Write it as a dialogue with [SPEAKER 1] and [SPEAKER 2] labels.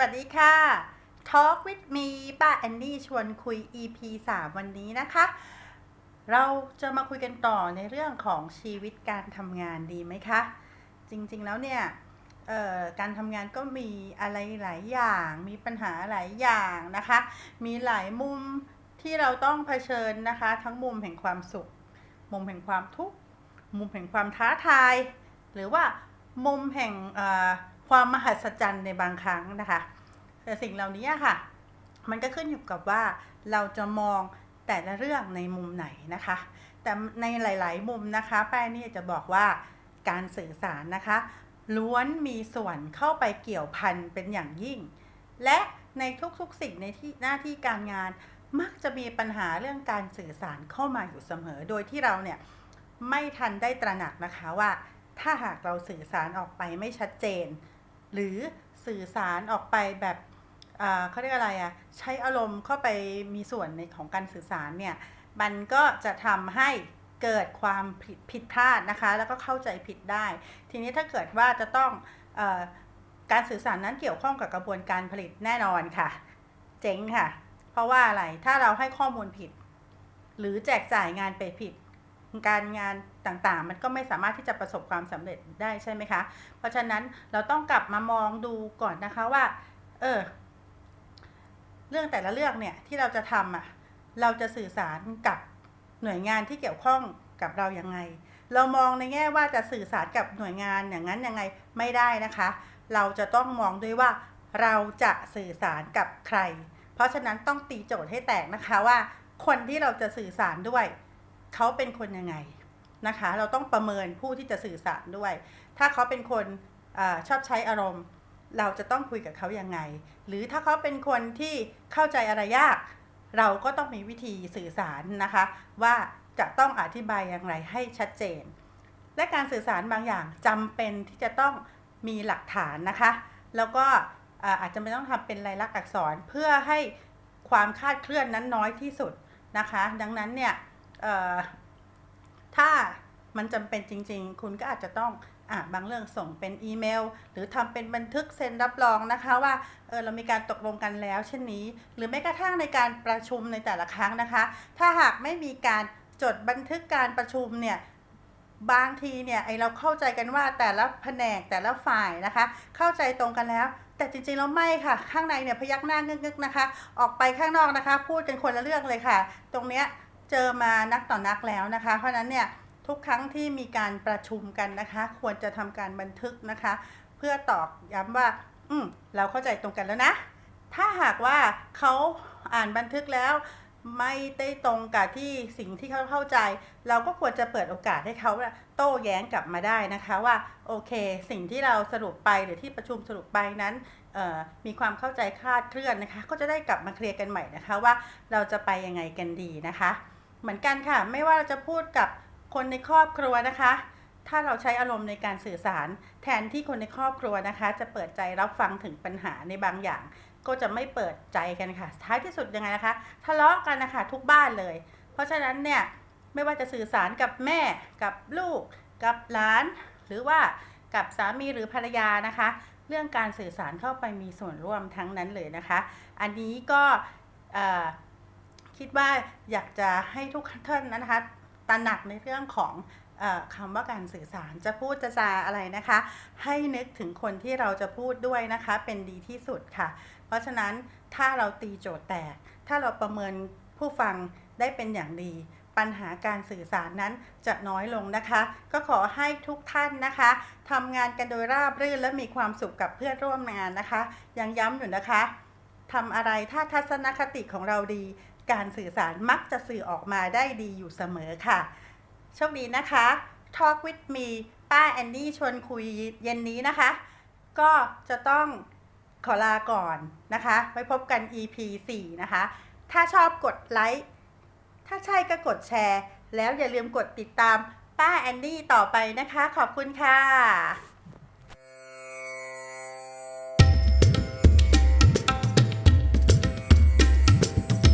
[SPEAKER 1] วัสดีค่ะ Talk with me ป้าแอนนี่ชวนคุย EP 3 วันนี้นะคะ เราจะมาคุยกันต่อในเรื่องของชีวิตการทำงานดีไหมคะ จริงๆแล้วเนี่ยการทำงานก็มีอะไรหลายอย่าง มีปัญหาหลายอย่างนะคะ มีหลายมุมที่เราต้องเผชิญนะคะ ทั้งมุมแห่งความสุข มุมแห่งความทุกข์ มุมแห่งความท้าทาย หรือว่า มุมแห่งความมหัศจรรย์ในบางครั้งนะคะแต่สิ่งเหล่านี้ค่ะ มันก็ขึ้นอยู่กับว่าเราจะมองแต่ละเรื่องในมุมไหนนะคะ แต่ในหลาย ๆ มุมนะคะแป้นี่จะบอกว่าการสื่อสารนะคะ ล้วนมีส่วนเข้าไปเกี่ยวพันเป็นอย่างยิ่ง และในทุก ๆ สิ่งในที่หน้าที่การงาน มักจะมีปัญหาเรื่องการสื่อสารเข้ามาอยู่เสมอ โดยที่เราเนี่ยไม่ทันได้ตระหนักนะคะว่า ถ้าหากเราสื่อสารออกไปไม่ชัดเจน หรือสื่อสารออกไปแบบเขาเรียกอะไรอะใช้อารมณ์เข้าไปมีส่วนในของการสื่อสารเนี่ยมันก็จะทำให้เกิดความผิดผิดพลาดนะคะ แล้วก็เข้าใจผิดได้ ทีนี้ถ้าเกิดว่าจะต้องอการสื่อสารนั้นเกี่ยวข้องกับกระบวนการผลิตแน่นอนค่ะ เจ๊งค่ะ เพราะว่าอะไรถ้าเราให้ข้อมูลผิด หรือแจกจ่ายงานไปผิด การงานต่างๆ มันก็ไม่สามารถที่จะประสบความสำเร็จได้ใช่ไหมคะ เพราะฉะนั้นเราต้องกลับมามองดูก่อนนะคะว่า เออ เรื่องแต่ละเรื่องเนี่ยที่เราจะทำอะ เราจะสื่อสารกับหน่วยงานที่เกี่ยวข้องกับเราอยังไง เรามองในแง่ว่าจะสื่อสารกับหน่วยงานอย่างนั้นยังไงไม่ได้นะคะ เราจะต้องมองด้วยว่าเราจะสื่อสารกับใคร เพราะฉะนั้นต้องตีโจทย์ให้แตกนะคะว่า คนที่เราจะสื่อสารด้วย เขาเป็นคนยังไงนะคะ เราต้องประเมินผู้ที่จะสื่อสารด้วย ถ้าเขาเป็นคนอชอบใช้อารมณ์ เราจะต้องคุยกับเขายังไง หรือถ้าเขาเป็นคนที่เข้าใจอะไรยาก เราก็ต้องมีวิธีสื่อสารนะคะ ว่าจะต้องอธิบายอย่างไรให้ชัดเจน และการสื่อสารบางอย่างจำเป็นที่จะต้องมีหลักฐานนะคะ แล้วก็อาจจะไม่ต้องทำเป็นลายลักษณ์อักษรเพื่อให้ความคาดเคลื่อนนั้นน้อยที่สุดนะคะ ดังนั้นเนี่ย ถ้ามันจำเป็นจริง ๆ คุณก็อาจจะต้องอะบางเรื่องส่งเป็นอีเมล หรือทำเป็นบันทึกเซ็นรับรองนะคะว่าเออเรามีการตกลงกันแล้วเช่นนี้ หรือแม้กระทั่งในการประชุมในแต่ละครั้งนะคะ ถ้าหากไม่มีการจดบันทึกการประชุมเนี่ยบางทีเนี่ยไอเราเข้าใจกันว่าแต่ละแผนกแต่ละฝ่ายนะคะ เข้าใจตรงกันแล้ว แต่จริงๆแล้วไม่ค่ะ ข้างในเนี่ยพยักหน้างึกๆนะคะ ออกไปข้างนอกนะคะ พูดกันคนละเรื่องเลยค่ะ ตรงเนี้ย เจอมานักต่อนักแล้วนะคะ เพราะนั้นเนี่ยทุกครั้งที่มีการประชุมกันนะคะ ควรจะทำการบันทึกนะคะ เพื่อตอกย้ำว่า อืมเราเข้าใจตรงกันแล้วนะ ถ้าหากว่าเขาอ่านบันทึกแล้วไม่ได้ตรงกับที่สิ่งที่เขาเข้าใจ เราก็ควรจะเปิดโอกาสให้เขาโต้แย้งกลับมาได้นะคะว่าโอเค สิ่งที่เราสรุปไปหรือที่ประชุมสรุปไปนั้นมีความเข้าใจคลาดเคลื่อนนะคะ ก็จะได้กลับมาเคลียร์กันใหม่นะคะว่าเราจะไปยังไงกันดีนะคะ เหมือนกันค่ะ ไม่ว่าเราจะพูดกับคนในครอบครัวนะคะ ถ้าเราใช้อารมณ์ในการสื่อสาร แทนที่คนในครอบครัวนะคะ จะเปิดใจรับฟังถึงปัญหาในบางอย่าง ก็จะไม่เปิดใจกันค่ะ ท้ายที่สุดยังไงนะคะ ทะเลาะกันนะคะทุกบ้านเลย เพราะฉะนั้นเนี่ยไม่ว่าจะสื่อสารกับแม่กับลูก กับหลาน หรือว่ากับสามีหรือภรรยานะคะ เรื่องการสื่อสารเข้าไปมีส่วนร่วมทั้งนั้นเลยนะคะ อันนี้ก็ คิดว่าอยากจะให้ทุกท่านนะคะตระหนักในเรื่องของอคำว่าการสื่อสารจะพูดจะจาอะไรนะคะ ให้นึกถึงคนที่เราจะพูดด้วยนะคะ เป็นดีที่สุดค่ะ เพราะฉะนั้นถ้าเราตีโจทย์แตก ถ้าเราประเมินผู้ฟังได้เป็นอย่างดี ปัญหาการสื่อสารนั้นจะน้อยลงนะคะ ก็ขอให้ทุกท่านนะคะทำงานกันโดยราบรื่นและมีความสุขกับเพื่อนร่วมงานนะคะ ยังย้ำอยู่นะคะทำอะไรถ้าทัศนคติของเราดี การสื่อสารมักจะสื่อออกมาได้ดีอยู่เสมอค่ะโชคดีนะคะ Talk with me ป้าแอนนี่ชวนคุยเย็นนี้นะคะ ก็จะต้องขอลาก่อนนะคะ ไว้พบกัน EP 4 นะคะ ถ้าชอบกดไลค์ ถ้าใช่ก็กดแชร์ แล้วอย่าลืมกดติดตามป้าแอนนี่ต่อไปนะคะ ขอบคุณค่ะ